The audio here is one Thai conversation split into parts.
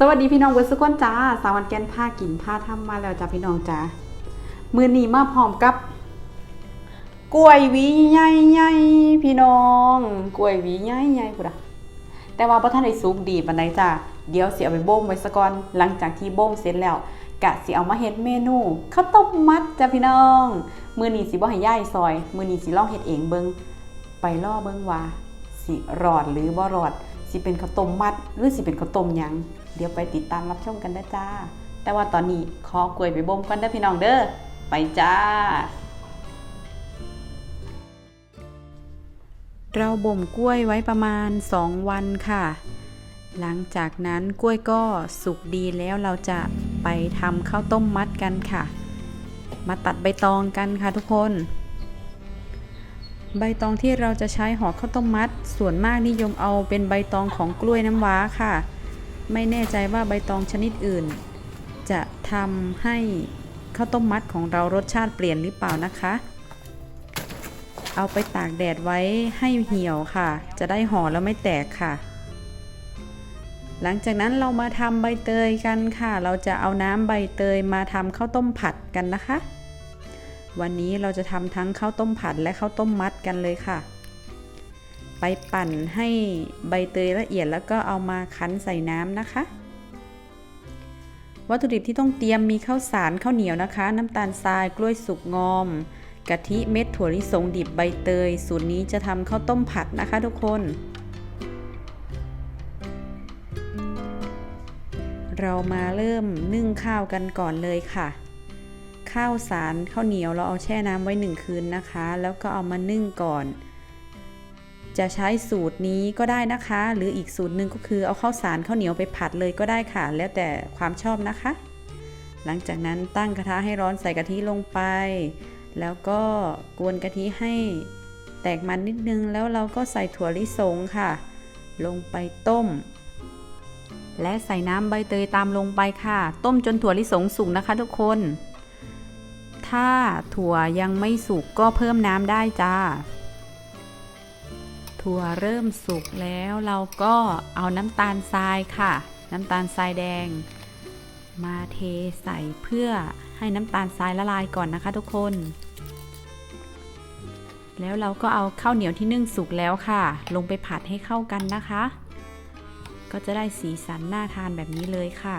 สวัสดีพี่น้องเวสกุลจ้า สาวันแกนผ้ากินผ้าทำมาแล้วจ้าพี่น้องจ้ามือนีมาพร้อมกับ กล้วยหวีใหญ่ๆพี่น้อง กล้วยหวีใหญ่ๆพุ่นอะแต่ว่าพระท่านได้สุกดีปานใดจ้าเดี๋ยวเสิเอาไปบ่มไว้ซะก่อนหลังจากที่บ่มเสร็จแล้วกะสิเอามาเฮ็ดเมนูข้าวต้มมัดจ้าพี่น้อง มื้อนีสิบ่ให้ย่ายซอย มื้อนีสิลองเฮ็ดเองเบิงไปล่อเบิงว่าสิรอดหรือบ่รอดสิเป็นข้าวต้มมัด หรือสิเป็นข้าวต้มยัง เดี๋ยวไปติดตามรับชมกันได้จ้า แต่ว่าตอนนี้ขอกล้วยไปบ่มก่อนเด้อพี่น้องเด้อ ไปจ้า เราบ่มกล้วยไว้ประมาณ 2 วันค่ะ หลังจากนั้นกล้วยก็สุกดีแล้วเราจะไปทำข้าวต้มมัดกันค่ะ มาตัดใบตองกันค่ะทุกคนใบตองที่เราจะใช้ห่อข้าวต้มมัด ส่วนมากนิยมเอาเป็นใบตองของกล้วยน้ำว้าค่ะ ไม่แน่ใจว่าใบตองชนิดอื่น จะทำให้ข้าวต้มมัดของเรารสชาติเปลี่ยนหรือเปล่านะคะ เอาไปตากแดดไว้ให้เหี่ยวค่ะ จะได้ห่อแล้วไม่แตกค่ะ หลังจากนั้นเรามาทำใบเตยกันค่ะ เราจะเอาน้ำใบเตยมาทำข้าวต้มผัดกันนะคะ วันนี้เราจะทำทั้งข้าวต้มผัดและข้าวต้มมัดกันเลยค่ะ ไปปั่นให้ใบเตยละเอียดแล้วก็เอามาคั้นใส่น้ำนะคะ วัตถุดิบที่ต้องเตรียมมีข้าวสารข้าวเหนียวนะคะ น้ำตาลทรายกล้วยสุกงอม กะทิเม็ดถั่วลิสงดิบใบเตย สูตรนี้จะทำข้าวต้มผัดนะคะทุกคน เรามาเริ่มนึ่งข้าวกันก่อนเลยค่ะข้าวสารข้าวเหนียวเราเอาแช่น้ำไว้หนึ่งคืนนะคะ แล้วก็เอามานึ่งก่อน จะใช้สูตรนี้ก็ได้นะคะ หรืออีกสูตรหนึ่งก็คือเอาข้าวสารข้าวเหนียวไปผัดเลยก็ได้ค่ะ แล้วแต่ความชอบนะคะ หลังจากนั้นตั้งกระทะให้ร้อนใส่กะทิลงไป แล้วก็กวนกะทิให้แตกมันนิดนึง แล้วเราก็ใส่ถั่วลิสงค่ะ ลงไปต้ม และใส่น้ำใบเตยตามลงไปค่ะ ต้มจนถั่วลิสงสุกนะคะทุกคน ถ้าถั่วยังไม่สุกก็เพิ่มน้ำได้จ้า ถั่วเริ่มสุกแล้วเราก็เอาน้ำตาลทรายค่ะ น้ำตาลทรายแดง มาเทใส่เพื่อให้น้ำตาลทรายละลายก่อนนะคะทุกคน แล้วเราก็เอาข้าวเหนียวที่นึ่งสุกแล้วค่ะ ลงไปผัดให้เข้ากันนะคะ ก็จะได้สีสันน่าทานแบบนี้เลยค่ะ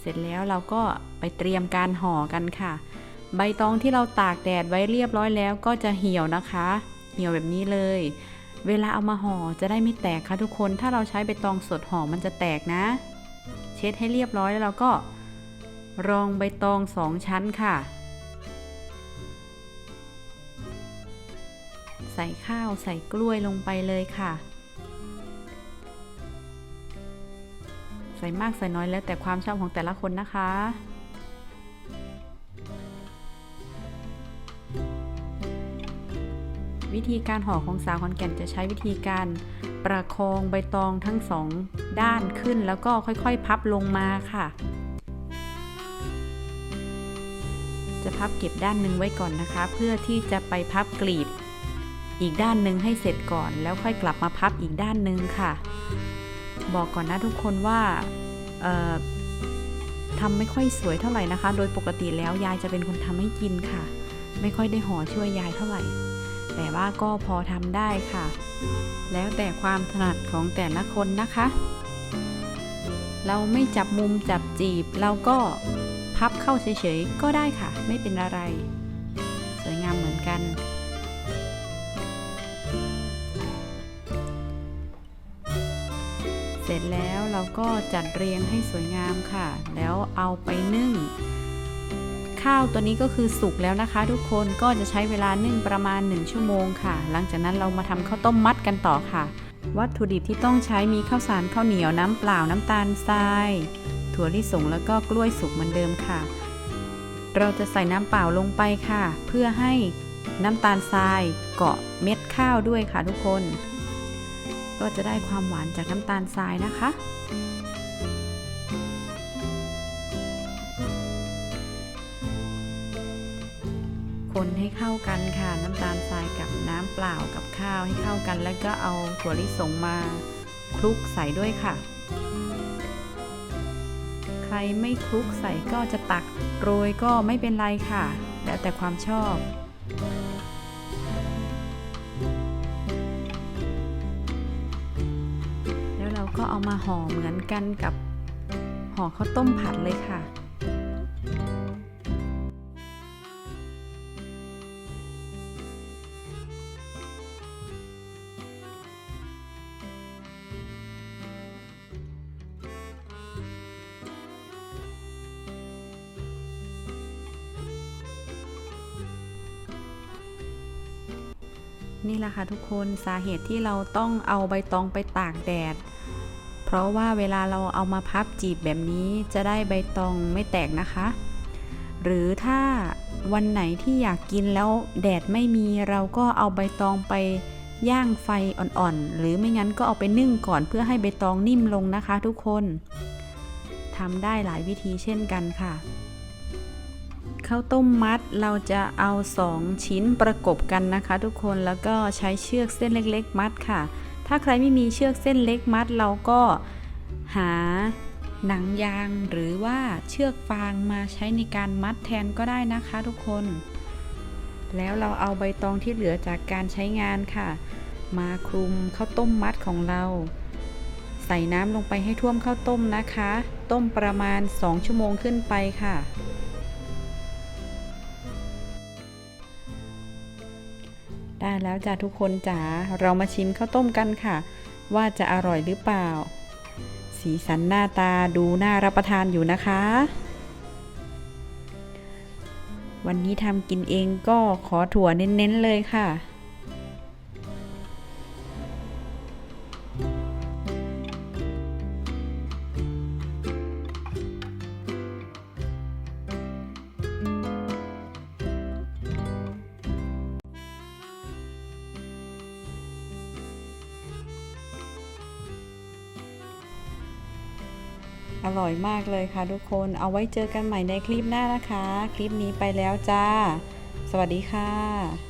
เสร็จแล้วเราก็ไปเตรียมการห่อกันค่ะ ใบตองที่เราตากแดดไว้เรียบร้อยแล้วก็จะเหี่ยวนะคะ เหี่ยวแบบนี้เลย เวลาเอามาห่อจะได้ไม่แตกค่ะทุกคน ถ้าเราใช้ใบตองสดห่อมันจะแตกนะ เช็ดให้เรียบร้อยแล้วเราก็รองใบตองสองชั้นค่ะ ใส่ข้าวใส่กล้วยลงไปเลยค่ะ ใส่มากใส่น้อยแล้วแต่ความชอบของแต่ละคนนะคะ วิธีการห่อของสาวขอนแก่นจะใช้วิธีการประคองใบตองทั้งสองด้านขึ้นแล้วก็ค่อยๆ พับลงมาค่ะ จะพับเก็บด้านหนึ่งไว้ก่อนนะคะ เพื่อที่จะไปพับกลีบ อีกด้านหนึ่งให้เสร็จก่อน แล้วค่อยกลับมาพับอีกด้านหนึ่งค่ะ บอกก่อนนะทุกคนว่าทำไม่ค่อยสวยเท่าไหร่นะคะ โดยปกติแล้วยายจะเป็นคนทำให้กินค่ะ ไม่ค่อยได้ห่อช่วยยายเท่าไหร่ แต่ว่าก็พอทำได้ค่ะ แล้วแต่ความถนัดของแต่ละคนนะคะ เราไม่จับมุมจับจีบ เราก็พับเข้าเฉยๆก็ได้ค่ะ ไม่เป็นอะไร สวยงามเหมือนกัน เสร็จแล้วเราก็จัดเรียงให้สวยงามค่ะ แล้วเอาไปนึ่ง ข้าวตัวนี้ก็คือสุกแล้วนะคะ ทุกคนก็จะใช้เวลานึ่งประมาณ 1 ชั่วโมงค่ะ หลังจากนั้นเรามาทำข้าวต้มมัดกันต่อค่ะ วัตถุดิบที่ต้องใช้มีข้าวสารข้าวเหนียวน้ำเปล่าน้ำตาลทราย ถั่วลิสงแล้วก็กล้วยสุกเหมือนเดิมค่ะ เราจะใส่น้ำเปล่าลงไปค่ะ เพื่อให้น้ำตาลทรายเกาะเม็ดข้าวด้วยค่ะทุกคน ก็จะได้ความหวานจากน้ำตาลทรายนะคะ คนให้เข้ากันค่ะ น้ำตาลทรายกับน้ำเปล่ากับข้าวให้เข้ากัน แล้วก็เอาถั่วลิสงมาคลุกใส่ด้วยค่ะ ใครไม่คลุกใส่ก็จะตักโรยก็ไม่เป็นไรค่ะ แล้วแต่ความชอบแล้วเราก็เอามาห่อเหมือนกันกับห่อข้าวต้มผัดเลยค่ะ นี่แหละค่ะทุกคนสาเหตุที่เราต้องเอาใบตองไปตากแดด เพราะว่าเวลาเราเอามาพับจีบแบบนี้จะได้ใบตองไม่แตกนะคะ หรือถ้าวันไหนที่อยากกินแล้วแดดไม่มีเราก็เอาใบตองไปย่างไฟอ่อนๆ หรือไม่งั้นก็เอาไปนึ่งก่อนเพื่อให้ใบตองนิ่มลงนะคะทุกคนทำได้หลายวิธีเช่นกันค่ะ ข้าวต้มมัดเราจะเอา 2 ชิ้นประกบกันนะคะ ทุกคนแล้วก็ใช้เชือกเส้นเล็กๆ มัดค่ะ ถ้าใครไม่มีเชือกเส้นเล็กมัด เราก็หาหนังยางหรือว่าเชือกฟางมาใช้ในการมัดแทนก็ได้นะคะทุกคน แล้วเราเอาใบตองที่เหลือจากการใช้งานค่ะ มาคลุมข้าวต้มมัดของเรา ใส่น้ำลงไปให้ท่วมข้าวต้มนะคะ ต้มประมาณ 2 ชั่วโมงขึ้นไปค่ะ ได้แล้วจ้ะทุกคนจ๋าเรามาชิมข้าวต้มกันค่ะ ว่าจะอร่อยหรือเปล่า สีสันหน้าตาดูน่ารับประทานอยู่นะคะ วันนี้ทำกินเองก็ขอถั่วเน้นๆเลยค่ะ อร่อยมากเลยค่ะทุกคน เอาไว้เจอกันใหม่ในคลิปหน้านะคะ คลิปนี้ไปแล้วจ้า สวัสดีค่ะ